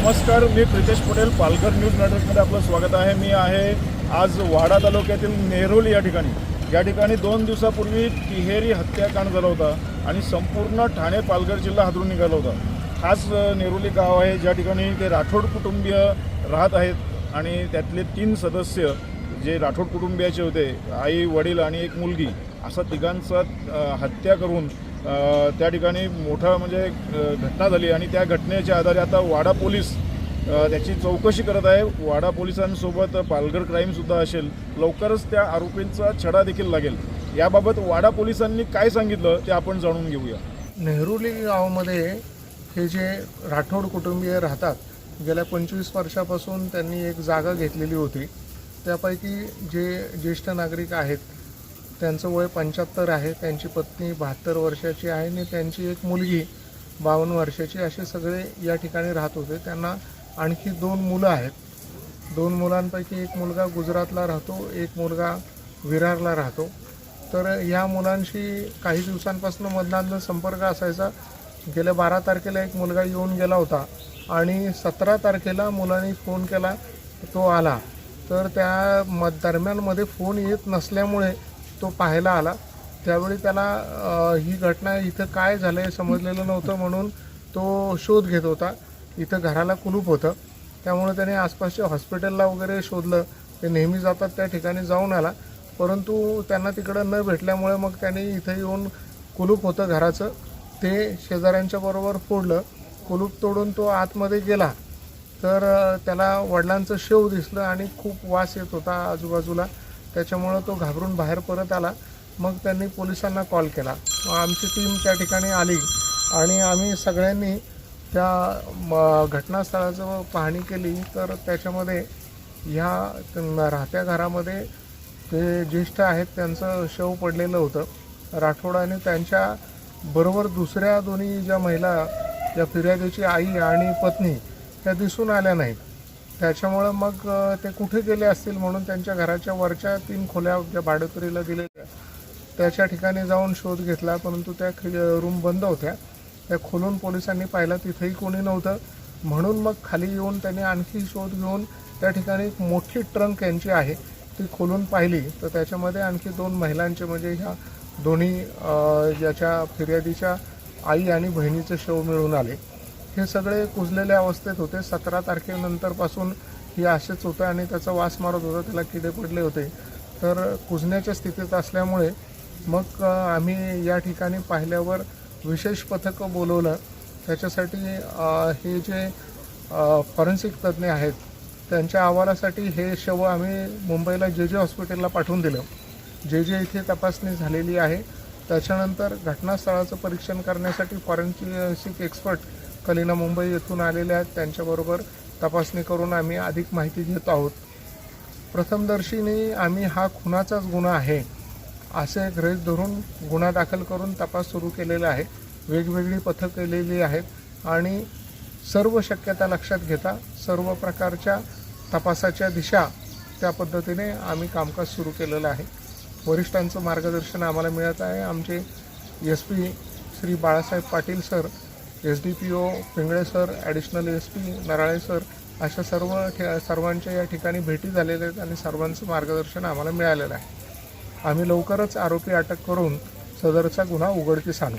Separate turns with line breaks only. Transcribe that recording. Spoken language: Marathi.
नमस्कार मी प्रितेश पटेल पालघर न्यूज नेटवर्कमध्ये आपलं स्वागत आहे. मी आहे आज वाडा तालुक्यातील नेहरोल या ठिकाणी. या ठिकाणी दोन दिवसापूर्वी तिहेरी हत्याकांड झाला होता आणि संपूर्ण ठाणे पालघर जिल्हा हादरून निघाला होता. हाच अ, नेरोली गाव आहे ज्या ठिकाणी ते राठोड कुटुंबीय राहत आहेत आणि त्यातले तीन सदस्य जे राठोड कुटुंबियाचे होते आई वडील आणि एक मुलगी असा तिघांचा हत्या करून त्या ठिकाणी मोठा म्हणजे घटना झाली आणि त्या घटनेच्या आधारे आता वाडा पोलीस त्याची चौकशी करत आहे. वाडा पोलिसांसोबत पालघर क्राईमसुद्धा असेल. लवकरच त्या आरोपींचा छडा देखील लागेल. याबाबत वाडा पोलिसांनी काय सांगितलं ते आपण जाणून घेऊया.
नेहरुली गावामध्ये हे जे राठोड कुटुंबीय राहतात गेल्या पंचवीस वर्षापासून त्यांनी एक जागा घेतलेली होती. त्यापैकी जे ज्येष्ठ नागरिक आहेत त्यांचं वय पंच्याहत्तर आहे त्यांची पत्नी बहात्तर वर्षाची आहे आणि त्यांची एक मुलगी बावन्न वर्षाची असे सगळे या ठिकाणी राहत होते. त्यांना आणखी दोन मुलं आहेत. दोन मुलांपैकी एक मुलगा गुजरातला राहतो एक मुलगा विरारला राहतो. तर ह्या मुलांशी काही दिवसांपासून मधनांतर संपर्क असायचा. गेल्या बारा तारखेला एक मुलगा येऊन गेला होता आणि सतरा तारखेला मुलांनी फोन केला तो आला. तर त्या म दरम्यानमध्ये फोन येत नसल्यामुळे तो पाहायला आला. त्यावेळी त्याला ही घटना इथं काय झालं हे समजलेलं नव्हतं म्हणून तो शोध घेत होता. इथं घराला कुलूप होतं. त्यामुळे त्याने आसपासच्या हॉस्पिटलला वगैरे शोधलं. ते नेहमी जातात त्या ठिकाणी जाऊन आला. परंतु त्यांना तिकडं न भेटल्यामुळे मग त्याने इथं येऊन कुलूप होतं घराचं. ते शेजाऱ्यांच्या बरोबर फोडलं. कुलूप तोडून तो आतमध्ये गेला. तर त्याला वडिलांचं शेव दिसलं आणि खूप वास येत होता आजूबाजूला. त्याच्यामुळं तो घाबरून बाहेर परत आला. मग त्यांनी पोलिसांना कॉल केला. मग आमची टीम त्या ठिकाणी आली आणि आम्ही सगळ्यांनी त्या म, घटनास्थळाचं पाहणी केली. तर त्याच्यामध्ये ह्या राहत्या घरामध्ये ते ज्येष्ठ आहेत त्यांचं शव पडलेलं होतं. राठोडाने त्यांच्या बरोबर दुसऱ्या दोन्ही ज्या महिला या फिर्यादीची आई आणि पत्नी त्या दिसून आल्या नाहीत. त्याच्यामुळं मग ते कुठे गेले असतील म्हणून त्यांच्या घराच्या वरच्या तीन खोल्या ज्या भाडेकरीला दिलेल्या त्याच्या ठिकाणी जाऊन शोध घेतला परंतु त्या रूम बंद होत्या. त्या खोलून पोलिसांनी पाहिलं तिथेही कोणी नव्हतं. म्हणून मग खाली येऊन त्यांनी आणखी शोध घेऊन त्या ठिकाणी एक मोठी ट्रंक यांची आहे ती खोलून पाहिली. तर त्याच्यामध्ये आणखी दोन महिलांचे म्हणजे ह्या दोन्ही याच्या फिर्यादीच्या आई आणि बहिणीचे शव मिळून आले. हे सगळे कुजलेल्या अवस्थेत होते. सतरा तारखेनंतरपासून हे असेच होतं आणि त्याचा वास मारत होता त्याला किडे पडले होते. तर कुजण्याच्या स्थितीत असल्यामुळे मग आम्ही या ठिकाणी पाहिल्यावर विशेष पथकं बोलवलं. त्याच्यासाठी हे जे फॉरेन्सिक तज्ज्ञ आहेत त्यांच्या अहवालासाठी हे शव आम्ही मुंबईला जे जे हॉस्पिटलला पाठवून दिलं. जे जे इथे तपासणी झालेली आहे त्याच्यानंतर घटनास्थळाचं परीक्षण करण्यासाठी फॉरेन्सिक एक्सपर्ट कलिना मुंबई येथून आलेल्या आहेत. त्यांच्याबरोबर तपासणी करून आम्ही अधिक माहिती घेत आहोत. प्रथमदर्शीने आम्ही हा खुनाचाच गुन्हा आहे असे गृहीत धरून गुन्हा दाखल करून तपास सुरू केलेला आहे. वेगवेगळी पथकं केलेली आहेत आणि सर्व शक्यता लक्षात घेता सर्व प्रकारच्या तपासाच्या दिशा त्या पद्धतीने आम्ही कामकाज सुरू केलेलं आहे. वरिष्ठांचं मार्गदर्शन आम्हाला मिळत आहे. आमचे S P Shri Balasaheb Patil sir S D P O Pingale sir additional S P Narale sir अशा सर्व ठे सर्वांच्या या ठिकाणी भेटी झालेल्या आहेत आणि सर्वांचं मार्गदर्शन आम्हाला मिळालेलं आहे. आम्ही लवकरच आरोपी अटक करून सदरचा गुन्हा उघडकीस आणू.